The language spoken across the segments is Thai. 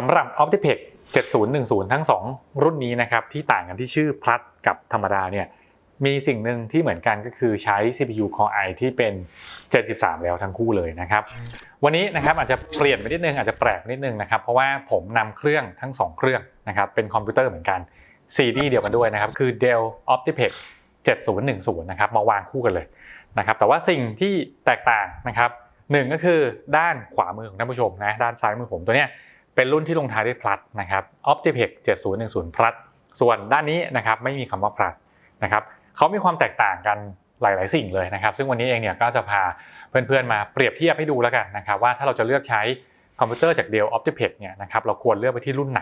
สำหรับ Optipec 7010 ทั้ง 2 รุ่นนี้นะครับที่ต่างกันที่ชื่อ Plus กับธรรมดาเนี่ยมีสิ่งหนึ่งที่เหมือนกันก็คือใช้ CPU Core i ที่เป็น 73 แล้วทั้งคู่เลยนะครับ วันนี้นะครับอาจจะเปลี่ยนไปนิดนึงอาจจะแปลกนิดนึงนะครับ เพราะว่าผมนำเครื่องทั้ง 2 เครื่องนะครับเป็นคอมพิวเตอร์เหมือนกันซีรีส์เดียวกันด้วยนะครับคือ Dell Optipec 7010 นะครับมาวางคู่กันเลยนะครับแต่ว่าสิ่งที่แตกต่างนะครับหนึ่งก็คือด้านขวามือของท่านผู้ชมนะด้านซ้ายมือผมตัวเนี้ย เป็นรุ่นที่ลงท้ายด้วยพลัสนะครับ Optipec 7010 พลัสส่วนด้านนี้นะครับไม่มีคำว่าพลัสนะครับเขามีความแตกต่างกันหลาย ๆ สิ่งเลยนะครับ ซึ่งวันนี้เองเนี่ยก็จะพาเพื่อน ๆ มาเปรียบเทียบให้ดูแล้วกันนะครับว่าถ้าเราจะเลือกใช้คอมพิวเตอร์จาก Dell Optipec เนี่ยนะครับเราควรเลือกไปที่รุ่นไหน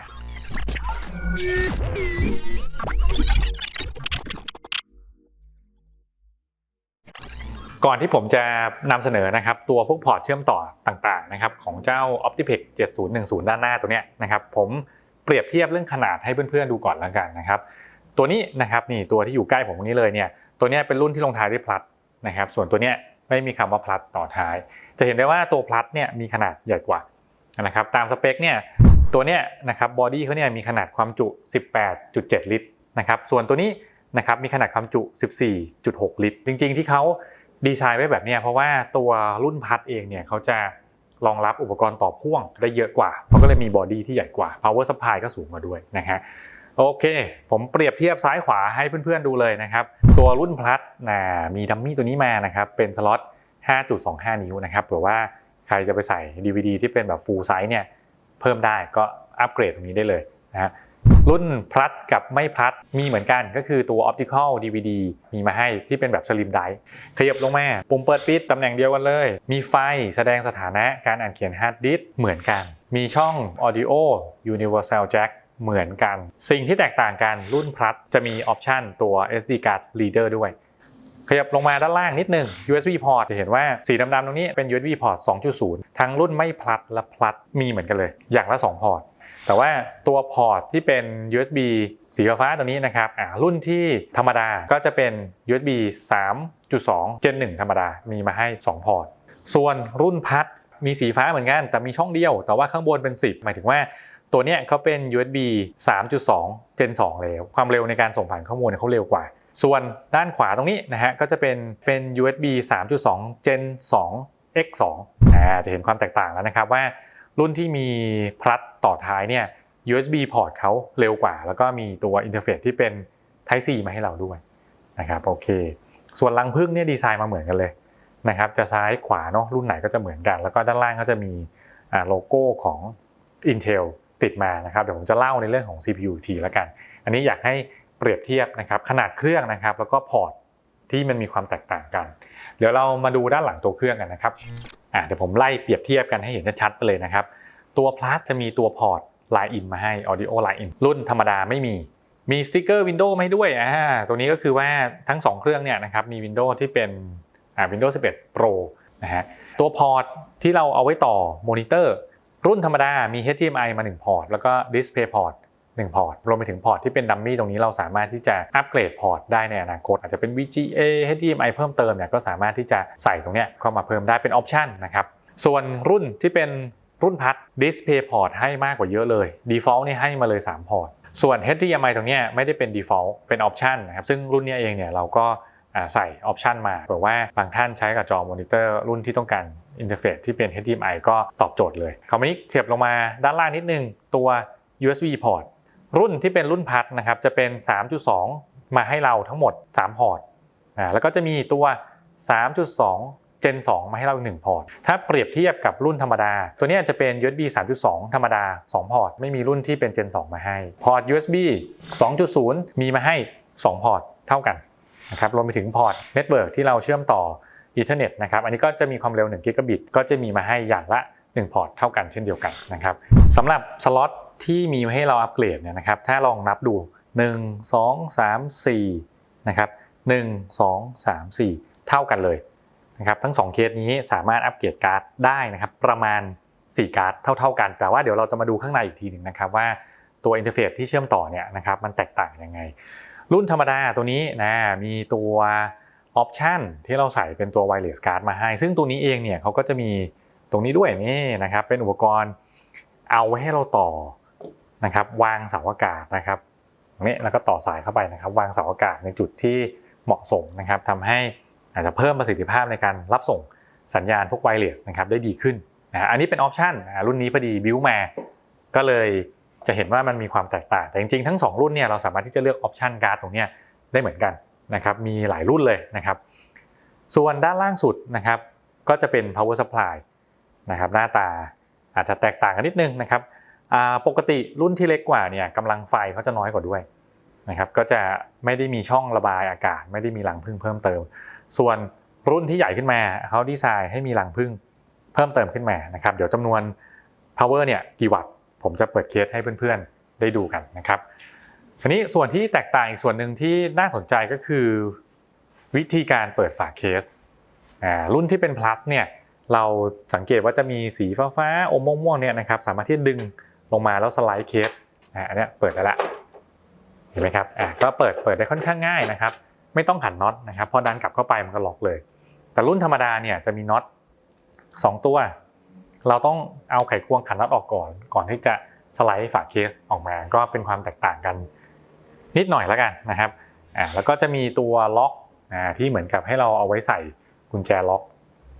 ก่อนที่ผมจะนำเสนอนะครับตัวพวกพอร์ตเชื่อมต่อต่างๆนะครับของเจ้า Optipec 7010 ด้านหน้าตัวเนี้ยนะครับผมเปรียบเทียบเรื่องขนาดให้เพื่อนๆดูก่อนแล้วกันนะครับตัวนี้นะครับนี่ตัวที่อยู่ใกล้ผมตรงนี้เลยเนี่ยตัวนี้เป็นรุ่นที่ลงท้ายด้วย plus นะครับส่วนตัวนี้ไม่มีคำว่า plus ต่อท้าย จะเห็นได้ว่าตัว plus เนี่ยมีขนาดใหญ่กว่านะครับตามสเปคเนี่ยตัวนี้นะครับบอดี้เขาเนี่ยมีขนาดความจุ 18.7 ลิตรนะครับส่วนตัวนี้นะครับมีขนาดความจุ 14.6 ลิตร จริง ๆ ที่เขา ดีไซน์ไว้แบบนี้เพราะว่าตัวรุ่นพัดเองเนี่ยเขาจะรองรับอุปกรณ์ต่อพ่วงได้เยอะกว่าเขาก็เลยมีบอดี้ที่ใหญ่กว่า power supply ก็สูงมาด้วยนะฮะโอเค ผมเปรียบเทียบซ้ายขวาให้เพื่อนๆดูเลยนะครับ ตัวรุ่นพลัสนะมีดัมมี่ตัวนี้มานะครับ เป็นสล็อต 5.25 นิ้วนะครับเผื่อว่าใครจะไปใส่ DVD ที่เป็นแบบ full size เนี่ย เพิ่มได้ก็อัปเกรดตรงนี้ได้เลยนะฮะ รุ่นพลัสกับไม่พลัสมีเหมือนกันก็คือตัว optical DVD มีมาให้ที่เป็นแบบ slim drive ขยับลงมา ปุ่มเปิดปิดตำแหน่งเดียวกันเลย มีไฟแสดงสถานะการอ่านเขียน hard disk เหมือนกัน มีช่อง audio universal jack เหมือนกัน สิ่งที่แตกต่างกันรุ่น plus จะมีออปชันตัว SD card reader ด้วยขยับลงมาด้านล่างนิดนึง USB port จะเห็นว่าสีดำๆตรงนี้เป็น USB port 2.0 ทั้งรุ่นไม่ plus และ plus มีเหมือนกันเลย อย่างละ 2 พอร์ต แต่ว่าตัวพอร์ตที่เป็น USB สีฟ้าตัวนี้นะครับอ่ารุ่นที่ธรรมดาก็จะเป็น USB 3.2 Gen 1 ธรรมดา มีมาให้ 2 พอร์ต ส่วนรุ่นพัดมีสีฟ้าเหมือนกัน แต่มีช่องเดียว แต่ว่าข้างบนเป็น 10 หมายถึงว่าตัวเนี้ยเขาเป็น USB 3.2 Gen 2 แล้ว ความเร็วในการส่งผ่านข้อมูลเนี่ยเขาเร็วกว่า ส่วนด้านขวาตรงนี้นะฮะก็จะเป็นเป็น USB 3.2 Gen 2 X 2 อ่าจะเห็นความแตกต่างแล้วนะครับว่า รุ่นที่มีพลัดต่อท้ายเนี่ย USB port เขาเร็วกว่า แล้วก็มีตัวอินเทอร์เฟซที่เป็น Type C มาให้เราด้วยนะครับโอเค ส่วนรังพึ่งเนี่ยดีไซน์มาเหมือนกันเลยนะครับจะซ้ายขวาเนาะรุ่นไหนก็จะเหมือนกัน แล้วก็ด้านล่างก็จะมีโลโก้ของ Intel ติดมานะครับเดี๋ยวผมจะเล่าในเรื่องของ CPU ทีแล้วกัน อันนี้อยากให้เปรียบเทียบนะครับขนาดเครื่องนะครับแล้วก็พอร์ตที่มันมีความแตกต่างกัน เดี๋ยวเรามาดูด้านหลังตัวเครื่องกันนะครับ อะเดี๋ยวผมไล่เปรียบเทียบกันให้เห็นชัดๆไปเลยนะครับ ตัว plus จะมีตัวพอร์ต Line in มาให้ Audio Line in รุ่นธรรมดาไม่มี มีสติ๊กเกอร์ Windows มาให้ด้วยอ่าตัวนี้ก็คือว่าทั้ง 2 เครื่องเนี่ยนะครับมี Windows ที่เป็นอ่า Windows 11 Pro นะฮะตัวพอร์ตที่เราเอาไว้ต่อมอนิเตอร์รุ่นธรรมดามี HDMI มา 1 พอร์ต แล้วก็ Display Port 1 พอร์ต รวมไปถึงพอร์ตที่เป็นดัมมี่ตรงนี้เราสามารถที่จะอัปเกรดพอร์ตได้ในอนาคต อาจจะเป็น VGA HDMI เพิ่มเติมเนี่ยก็สามารถที่จะใส่ตรงเนี้ยเข้ามาเพิ่มได้เป็นออปชันนะครับส่วนรุ่นที่เป็นรุ่นพัด Display Port ให้มากกว่าเยอะเลย Default นี่ให้มาเลย 3 พอร์ต ส่วน HDMI ตรงนี้ไม่ได้เป็น Default เป็นออปชันนะครับ ซึ่งรุ่นนี้เองเนี่ยเราก็ใส่ออปชันมาเผื่อว่าบางท่านใช้กับจอมอนิเตอร์รุ่นที่ต้องการอินเทอร์เฟซที่เป็น HDMI ก็ตอบโจทย์เลย คราวนี้เทียบลงมาด้านล่างนิดนึงตัว USB port รุ่นที่เป็นรุ่นพัดนะครับจะเป็น 3.2 มาให้เราทั้งหมด 3 พอร์ตอ่าแล้วก็จะมีตัว 3.2 Gen 2 มาให้เราอีก1พอร์ต ถ้าเปรียบเทียบกับรุ่นธรรมดา ตัวนี้จะเป็น USB 3.2 ธรรมดา 2 พอร์ต ไม่มีรุ่นที่เป็น Gen 2 มาให้ พอร์ต USB 2.0 มีมาให้ 2 พอร์ต เท่ากันนะครับรวมไปถึงพอร์ตเน็ตเวิร์กที่เราเชื่อมต่ออีเทอร์เน็ตนะครับ อันนี้ก็จะมีความเร็ว1กิกะบิตก็จะมีมาให้อย่างละ 1 พอร์ตเท่ากันเช่นเดียวกันนะครับสำหรับสล็อตที่มีให้เราอัปเกรดเนี่ยนะครับถ้าลองนับดู 1 2 3 4นะครับ1 2 3 4 เท่ากันเลยนะครับทั้ง 2 เคสนี้สามารถอัปเกรดการ์ดได้นะครับประมาณ 4 การ์ดเท่า ๆ กัน แต่ว่าเดี๋ยวเราจะมาดูข้างในอีกทีหนึ่งนะครับว่าตัวอินเทอร์เฟซที่เชื่อมต่อเนี่ยนะครับมันแตกต่างยังไง รุ่นธรรมดาตัวนี้นะมีตัวออปชันที่เราใส่เป็นตัวไวเลสการ์ดมาให้ ซึ่งตัวนี้เองเนี่ยเขาก็จะมี ตรงนี้ด้วยนี่นะครับ เป็นอุปกรณ์เอาไว้ให้เราต่อนะครับ วางเสาอากาศนะครับตรงนี้แล้วก็ต่อสายเข้าไปนะครับ วางเสาอากาศในจุดที่เหมาะสมนะครับทำให้อาจจะเพิ่มประสิทธิภาพในการรับส่งสัญญาณพวกไวเลสนะครับได้ดีขึ้นนะอันนี้เป็นออปชันอ่ารุ่นนี้พอดีบิวมาก็เลยจะเห็นว่ามันมีความแตกต่าง แต่จริงๆทั้ง 2 รุ่นเนี่ยเราสามารถที่จะเลือกออปชันการ์ดตรงนี้ได้เหมือนกันนะครับมีหลายรุ่นเลยนะครับ ส่วนด้านล่างสุดนะครับก็จะเป็น power supply นะครับหน้าตาอาจจะแตกต่างกันนิดนึงนะครับปกติรุ่นที่เล็กกว่าเนี่ยกำลังไฟเขาจะน้อยกว่าด้วยนะครับก็จะไม่ได้มีช่องระบายอากาศ ไม่ได้มีรังพึ่งเพิ่มเติม ส่วนรุ่นที่ใหญ่ขึ้นมาเขาดีไซน์ให้มีรังพึ่งเพิ่มเติมขึ้นมานะครับเดี๋ยวจำนวน power เนี่ยกี่วัตต์ผมจะเปิดเคสให้เพื่อนๆได้ดูกันนะครับทีนี้ส่วนที่แตกต่างอีกส่วนหนึ่งที่น่าสนใจก็คือ วิธีการเปิดฝาเคสรุ่นที่เป็น plus เนี่ย เราสังเกตว่าจะมีสีฟ้าๆอมม่วงๆเนี่ยนะครับสามารถที่ดึงลงมาแล้วสไลด์เคสอ่าอันนี้เปิดได้ละเห็นไหมครับอ่าก็เปิดเปิดได้ค่อนข้างง่ายนะครับ ไม่ต้องขันน็อตนะครับพอดันกลับเข้าไปมันก็ล็อกเลย แต่รุ่นธรรมดาเนี่ยจะมีน็อตสองตัว เราต้องเอาไขควงขันน็อตออกก่อน ก่อนที่จะสไลด์ฝาเคสออกมา ก็เป็นความแตกต่างกัน นิดหน่อยแล้วกันนะครับอ่าแล้วก็จะมีตัวล็อกอ่าที่เหมือนกับให้เราเอาไว้ใส่กุญแจล็อก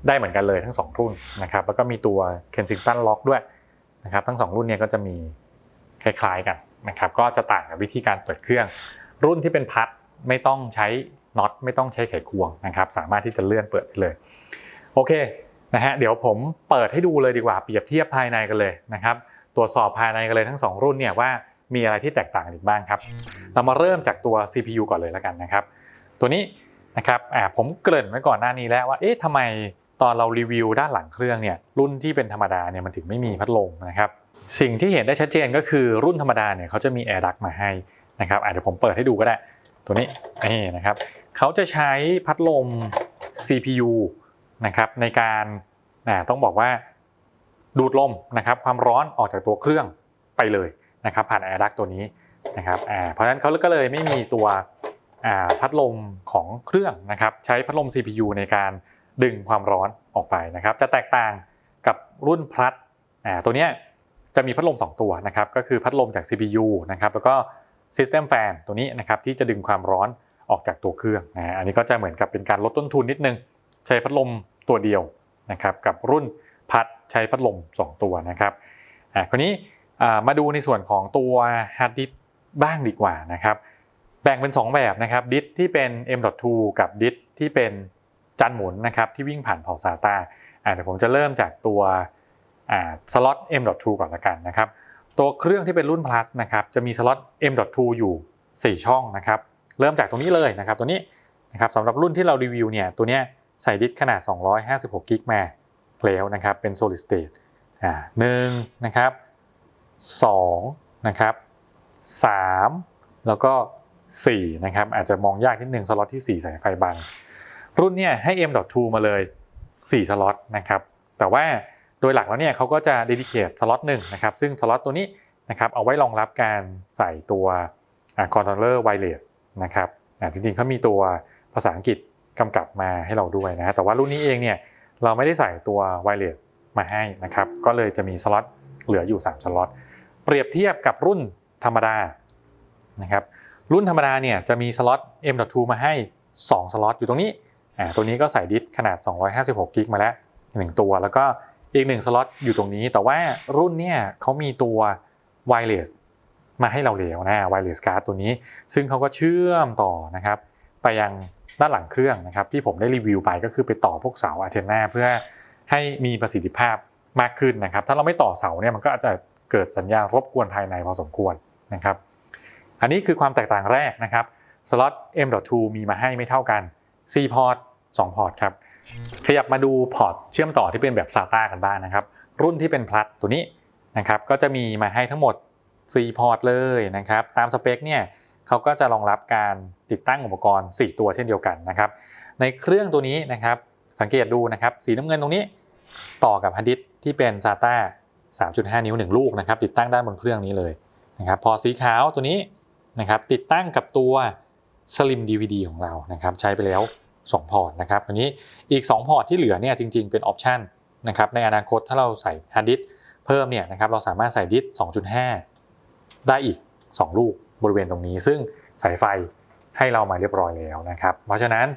ได้เหมือนกันเลยทั้งสองรุ่นนะครับแล้วก็มีตัว Kensington Lock ด้วยนะครับทั้งสองรุ่นเนี่ยก็จะมีคล้ายๆกันนะครับก็จะต่างกับวิธีการเปิดเครื่อง รุ่นที่เป็นพัดไม่ต้องใช้น็อตไม่ต้องใช้ไขควงนะครับสามารถที่จะเลื่อนเปิดได้เลยโอเคนะฮะเดี๋ยวผมเปิดให้ดูเลยดีกว่าเปรียบเทียบภายในกันเลยนะครับตรวจสอบภายในกันเลยทั้งสองรุ่นเนี่ยว่ามีอะไรที่แตกต่างกันอีกบ้างครับ เรามาเริ่มจากตัว CPU ก่อนเลยแล้วกันนะครับ ตัวนี้นะครับอ่าผมเกริ่นไว้ก่อนหน้านี้แล้วว่าเอ๊ะทำไม ตอนเรารีวิวด้านหลังเครื่องเนี่ยรุ่นที่เป็นธรรมดาเนี่ยมันถึงไม่มีพัดลมนะครับสิ่งที่เห็นได้ชัดเจนก็คือรุ่นธรรมดาเนี่ยเขาจะมีแอร์ดักมาให้นะครับอาเดี๋ยวผมเปิดให้ดูก็ได้ ตัวนี้นี่นะครับเขาจะใช้พัดลม CPU นะครับในการต้องบอกว่าดูดลมนะครับความร้อนออกจากตัวเครื่องไปเลยนะครับผ่านแอร์ดักตัวนี้นะครับเพราะฉะนั้นเขาก็เลยไม่มีตัวพัดลมของเครื่องนะครับใช้พัดลม CPU ในการ ดึงความร้อนออกไปนะครับ จะแตกต่างกับรุ่นพลัดอ่าตัวเนี้ยจะมีพัดลม 2 ตัวนะครับก็คือพัดลมจาก CPU นะครับแล้วก็ System Fan ตัวนี้นะครับที่จะดึงความร้อนออกจากตัวเครื่องนะอันนี้ก็จะเหมือนกับเป็นการลดต้นทุนนิดนึง ใช้พัดลมตัวเดียวนะครับกับรุ่นพัดใช้พัดลม 2 ตัวนะครับอ่าคราวนี้มาดูในส่วนของตัวฮาร์ดดิสบ้างดีกว่านะครับแบ่งเป็น 2 แบบนะครับดิสที่เป็น M.2 กับดิสที่เป็น จานหมุนนะครับที่วิ่งผ่านพอร์ตาเดี๋ยวผมจะเริ่มจากตัวสล็อต M.2 ก่อนละกันนะครับตัวเครื่องที่เป็นรุ่น plus นะครับจะมีสล็อต M.2 อยู่ 4 ช่องนะครับเริ่มจากตรงนี้เลยนะครับตัวนี้นะครับสำหรับรุ่นที่เรารีวิวเนี่ยตัวนี้ใส่ดิสขนาด 256กิกมาแล้วนะครับเป็น solid state อ่าหนึ่งนะครับสองนะครับสามแล้วก็4นะครับอาจจะมองยากนิดนึงสล็อตที่ 4 สายไฟบาง รุ่นเนี่ยให้ M.2 มาเลย 4 สล็อตนะครับ แต่ว่าโดยหลักแล้วเนี่ยเขาก็จะ dedicate สล็อตหนึ่งนะครับ ซึ่งสล็อตตัวนี้นะครับเอาไว้รองรับการใส่ตัว controller wireless นะครับจริงๆเขามีตัวภาษาอังกฤษกำกับมาให้เราด้วยนะ แต่ว่ารุ่นนี้เองเนี่ยเราไม่ได้ใส่ตัว wireless มาให้นะครับ ก็เลยจะมีสล็อตเหลืออยู่ 3 สล็อต เปรียบเทียบกับรุ่นธรรมดานะครับ รุ่นธรรมดาเนี่ยจะมีสล็อต M.2 มาให้ 2 สล็อตอยู่ตรงนี้ อ่าตัวนี้ก็ใส่ดิสขนาด 256กิกมาแล้ว1ตัว แล้วก็อีก1สล็อตอยู่ตรงนี้ แต่ว่ารุ่นเนี่ยเขามีตัว wireless มาให้เราแล้วนะ wireless card ตัวนี้ ซึ่งเขาก็เชื่อมต่อนะครับไปยังด้านหลังเครื่องนะครับที่ผมได้รีวิวไปก็คือไปต่อพวกเสาอะเทนาเพื่อให้มีประสิทธิภาพมากขึ้นนะครับ ถ้าเราไม่ต่อเสาเนี่ยมันก็อาจจะเกิดสัญญาณรบกวนภายในพอสมควรนะครับ อันนี้คือความแตกต่างแรกนะครับสล็อต M.2 มีมาให้ไม่เท่ากัน 4 พอร์ต 2 พอร์ตครับ ขยับมาดูพอร์ตเชื่อมต่อที่เป็นแบบ SATA กันบ้างนะครับ รุ่นที่เป็นพลัดตัวนี้นะครับก็จะมีมาให้ทั้งหมด 4 พอร์ตเลยนะครับ ตามสเปคเนี่ยเขาก็จะรองรับการติดตั้งอุปกรณ์ 4 ตัวเช่นเดียวกันนะครับ ในเครื่องตัวนี้นะครับสังเกตดูนะครับสีน้ำเงินตรงนี้ต่อกับฮาร์ดดิสก์ที่เป็น SATA 3.5 นิ้ว 1 ลูกนะครับติดตั้งด้านบนเครื่องนี้เลยนะครับพอสีขาวตัวนี้นะครับติดตั้งกับตัว Slim DVD ของเรานะครับใช้ไปแล้ว 2 พอร์ตนะครับอันนี้อีก 2 พอร์ตที่เหลือเนี่ยจริง ๆ เป็นออปชันนะครับในอนาคตถ้าเราใส่ฮาร์ดดิสก์เพิ่มเนี่ยนะครับเราสามารถใส่ดิส2.5 ได้อีก 2 ลูกบริเวณตรงนี้ ซึ่งสายไฟให้เรามาเรียบร้อยแล้วนะครับเพราะฉะนั้น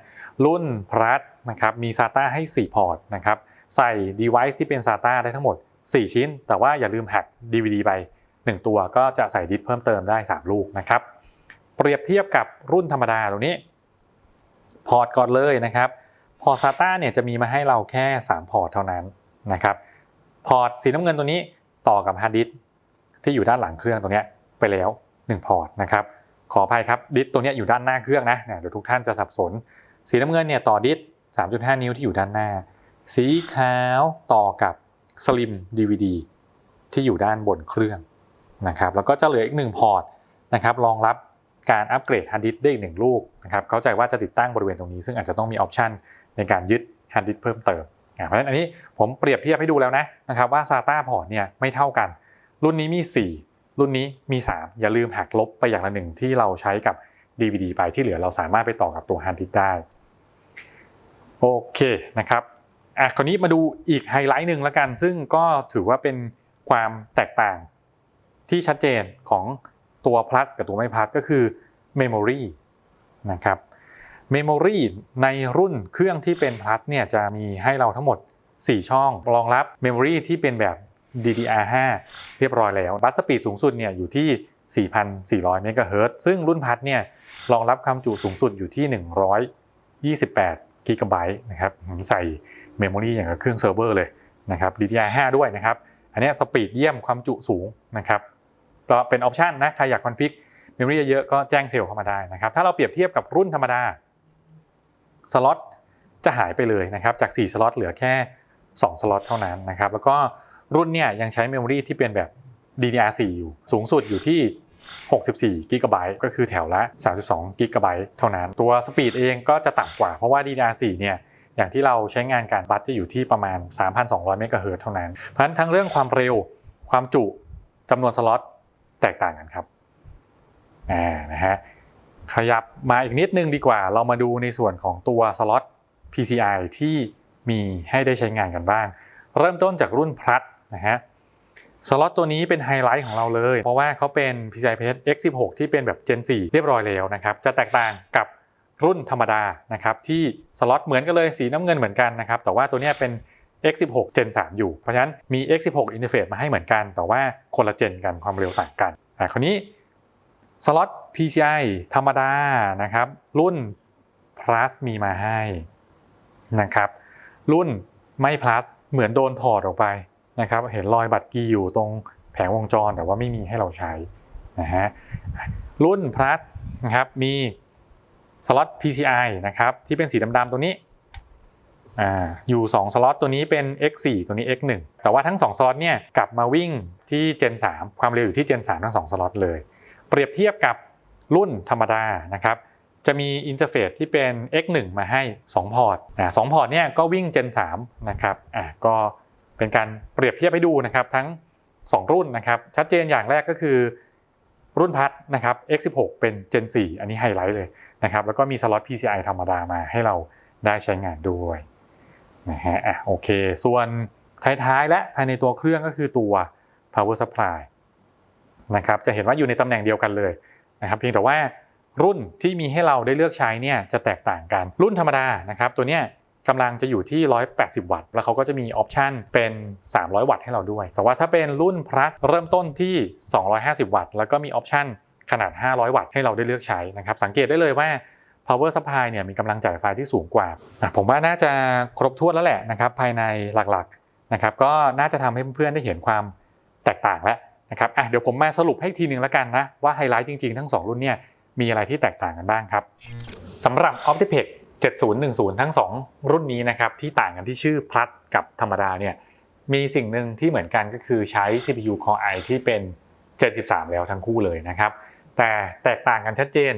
รุ่นพลัสนะครับมี SATA ให้ 4 พอร์ตนะครับใส่ device ที่เป็น SATA ได้ทั้งหมด 4 ชิ้น แต่ว่าอย่าลืมแพ็ก DVD ไป 1 ตัวก็จะใส่ดิสเพิ่มเติมได้ 3 ลูกนะครับ เปรียบเทียบกับรุ่นธรรมดาตรงนี้ พอร์ตก่อนเลยนะครับ พอร์ต SATA เนี่ยจะมีมาให้เราแค่ 3 พอร์ตเท่านั้นนะครับ พอร์ตสีน้ำเงินตัวนี้ต่อกับฮาร์ดดิสที่อยู่ด้านหลังเครื่องตัวนี้ไปแล้ว 1 พอร์ตนะครับ ขออภัยครับดิสตัวนี้อยู่ด้านหน้าเครื่องนะเดี๋ยวทุกท่านจะสับสน สีน้ำเงินเนี่ยต่อดิสก์3.5 นิ้วที่อยู่ด้านหน้า สีขาวต่อกับสลิม DVD ที่อยู่ด้านบนเครื่องนะครับ แล้วก็จะเหลืออีกหนึ่งพอร์ตนะครับรองรับ การอัปเกรดฮาร์ดดิสก์ได้อีกหนึ่งลูกนะครับเข้าใจว่าจะติดตั้งบริเวณตรงนี้ ซึ่งอาจจะต้องมีออปชันในการยึดฮาร์ดดิสก์เพิ่มเติมเพราะฉะนั้นอันนี้ผมเปรียบเทียบให้ดูแล้วนะนะครับว่า SATA พอร์ตเนี่ยไม่เท่ากัน รุ่นนี้มี 4 รุ่นนี้มี 3 อย่าลืมหักลบไปอย่างละหนึ่งที่เราใช้กับ DVD ไปที่เหลือเราสามารถไปต่อกับตัวฮาร์ดดิสก์ได้โอเคนะครับอะคราวนี้มาดูอีกไฮไลท์หนึ่งแล้วกัน ซึ่งก็ถือว่าเป็นความแตกต่างที่ชัดเจนของ ตัว plus กับตัวไม่ plus ก็คือ memory นะครับ memory ในรุ่นเครื่องที่เป็น plus เนี่ยจะมีให้เราทั้งหมด 4 ช่อง รองรับ memory ที่เป็นแบบ DDR5 เรียบร้อยแล้วบัสสปีดสูงสุดเนี่ยอยู่ที่ 4,400 เมกะเฮิรตซ์ซึ่งรุ่นพัดเนี่ยรองรับความจุสูงสุดอยู่ที่ 128 กิกะไบต์นะครับผมใส่เมมโมรีอย่างกับเครื่องเซิร์ฟเวอร์เลยนะครับ DDR5 ด้วยนะครับ อันนี้สปีดเยี่ยมความจุสูงนะครับ ก็เป็นออปชันนะใครอยากคอนฟิกเมมโมรี่เยอะๆก็แจ้งเซลล์เข้ามาได้นะครับถ้าเราเปรียบเทียบกับรุ่นธรรมดาสล็อตจะหายไปเลยนะครับจาก 4 สล็อตเหลือแค่ 2 สล็อตเท่านั้นนะครับแล้วก็รุ่นเนี่ยยังใช้เมมโมรีที่เป็นแบบ DDR4 อยู่สูงสุดอยู่ที่ 64กิกะไบต์ก็คือแถวละ 32กิกะไบต์เท่านั้น ตัวสปีดเองก็จะต่ำกว่าเพราะว่า DDR4 เนี่ยอย่างที่เราใช้งานการบัตจะอยู่ที่ประมาณ3,200 เมกะเฮิรตซ์เท่านั้น เพราะฉะนั้นทั้งเรื่องความเร็วความจุจำนวนสล็อต แตกต่างกันครับอ่านะฮะขยับมาอีกนิดนึงดีกว่า เรามาดูในส่วนของตัวสล็อต PCI ที่มีให้ได้ใช้งานกันบ้าง เริ่มต้นจากรุ่น Plus นะฮะสล็อตตัวนี้เป็นไฮไลท์ของเราเลย เพราะว่าเขาเป็น PCI Pass X16 ที่เป็นแบบ Gen 4 เรียบร้อยแล้วนะครับ จะแตกต่างกับรุ่นธรรมดานะครับที่สล็อตเหมือนกันเลยสีน้ำเงินเหมือนกันนะครับแต่ว่าตัวนี้เป็น X16 Gen 3 อยู่ เพราะฉะนั้นมี X16 Interface มาให้เหมือนกัน แต่ว่าคนละเจนกันความเร็วต่างกันอะคราวนี้สล็อต PCI ธรรมดานะครับ รุ่น plus มีมาให้นะครับ รุ่นไม่ plus เหมือนโดนถอดออกไปนะครับ เห็นรอยบัตรกีอยู่ตรงแผงวงจรแต่ว่าไม่มีให้เราใช้นะฮะรุ่น plus นะครับมีสล็อต PCI นะครับที่เป็นสีดำๆตัวนี้ อยู่2สล็อตตัวนี้เป็น X4 ตัวนี้ X1 แต่ว่าทั้ง2สล็อตเนี่ยกลับมาวิ่งที่ Gen 3 ความเร็วอยู่ที่ Gen 3 ทั้ง2สล็อตเลย เปรียบเทียบกับรุ่นธรรมดานะครับจะมีอินเทอร์เฟซที่เป็น X1 มาให้ 2 พอร์ตอ่าสองพอร์ตเนี่ยก็วิ่ง Gen 3นะครับอ่าก็เป็นการเปรียบเทียบให้ดูนะครับทั้ง 2 รุ่นนะครับชัดเจนอย่างแรกก็คือรุ่นพัดนะครับ X16 เป็น Gen 4 อันนี้ไฮไลท์เลยนะครับแล้วก็มีสล็อต PCI ธรรมดามาให้เราได้ใช้งานด้วย นะฮะอะโอเค ส่วนท้ายๆ และภายในตัวเครื่องก็คือตัว power supply นะครับจะเห็นว่าอยู่ในตำแหน่งเดียวกันเลยนะครับเพียงแต่ว่ารุ่นที่มีให้เราได้เลือกใช้เนี่ยจะแตกต่างกันรุ่นธรรมดานะครับตัวเนี้ยกำลังจะอยู่ที่ 180 วัตต์ แล้วเขาก็จะมีออปชันเป็น 300 วัตต์ให้เราด้วย แต่ว่าถ้าเป็นรุ่น plus เริ่มต้นที่ 250 วัตต์ แล้วก็มีออปชันขนาด 500 วัตต์ให้เราได้เลือกใช้นะครับ สังเกตได้เลยว่า power supply เนี่ยมีกำลังจ่ายไฟที่สูงกว่า ผมว่าน่าจะครบถ้วนแล้วแหละนะครับภายในหลักๆนะครับก็น่าจะทำให้เพื่อนๆได้เห็นความแตกต่างแล้วนะครับอะเดี๋ยวผมมาสรุปให้ทีนึงแล้วกันนะว่าไฮไลท์จริงๆ ทั้ง 2 รุ่นเนี่ยมีอะไรที่แตกต่างกันบ้างครับสำหรับ Optipec 7010 ทั้ง 2 รุ่นนี้นะครับที่ต่างกันที่ชื่อ Plus กับธรรมดาเนี่ยมีสิ่งหนึ่งที่เหมือนกันก็คือใช้ CPU Core i ที่เป็น 73 แล้วทั้งคู่เลยนะครับแต่แตกต่างกันชัดเจน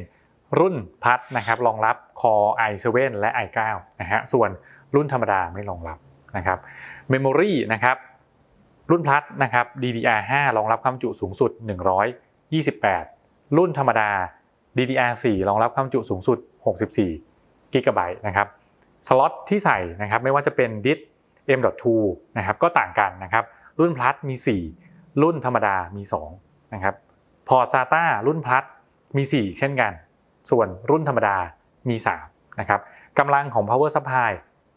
รุ่นพัดนะครับรองรับ Core i7 และ i9 นะฮะส่วนรุ่นธรรมดาไม่รองรับนะครับ Memory นะครับรุ่นพัดนะครับ DDR5 รองรับความจุสูงสุด 128 รุ่นธรรมดา DDR4 รองรับความจุสูงสุด 64กิกะไบต์นะครับสล็อตที่ใส่นะครับไม่ว่าจะเป็นดิส M.2 นะครับก็ต่างกันนะครับรุ่น plus มี 4 รุ่นธรรมดามี2นะครับพอร์ต SATA รุ่น plus มี 4 เช่นกัน ส่วนรุ่นธรรมดามี3นะครับกำลังของ power supply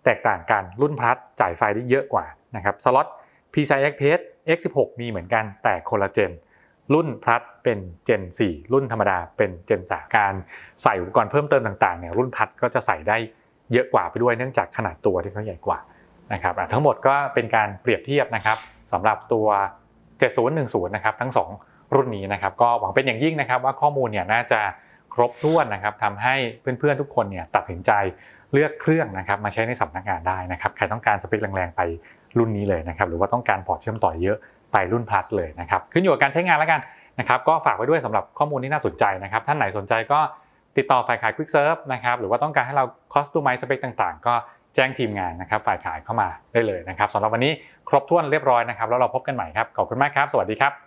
แตกต่างกันรุ่น plus จ่ายไฟได้เยอะกว่านะครับสล็อต PCI Express X16 มีเหมือนกันแต่คนละเจน รุ่น plus เป็น Gen 4รุ่นธรรมดาเป็น Gen 3การใส่อุปกรณ์เพิ่มเติมต่างๆเนี่ยรุ่น plus ก็จะใส่ได้เยอะกว่าไปด้วยเนื่องจากขนาดตัวที่เขาใหญ่กว่านะครับทั้งหมดก็เป็นการเปรียบเทียบนะครับสำหรับตัว 7010 นะครับทั้ง 2 รุ่นนี้นะครับก็หวังเป็นอย่างยิ่งนะครับว่าข้อมูลเนี่ยน่าจะ ครบถ้วนนะครับทำให้เพื่อนๆทุกคนเนี่ยตัดสินใจเลือกเครื่องนะครับมาใช้ในสำนักงานได้นะครับใครต้องการสเปคแรงๆไปรุ่นนี้เลยนะครับหรือว่าต้องการพอร์ตเชื่อมต่อเยอะไปรุ่น plus เลยนะครับขึ้นอยู่กับการใช้งานแล้วกันนะครับก็ฝากไว้ด้วยสำหรับข้อมูลที่น่าสนใจนะครับท่านไหนสนใจก็ติดต่อฝ่ายขาย Quick Serve นะครับหรือว่าต้องการให้เรา customize สเปคต่างๆ ก็แจ้งทีมงานนะครับฝ่ายขายเข้ามาได้เลยนะครับสำหรับวันนี้ครบถ้วนเรียบร้อยนะครับแล้วเราพบกันใหม่ครับขอบคุณมากครับ สวัสดีครับ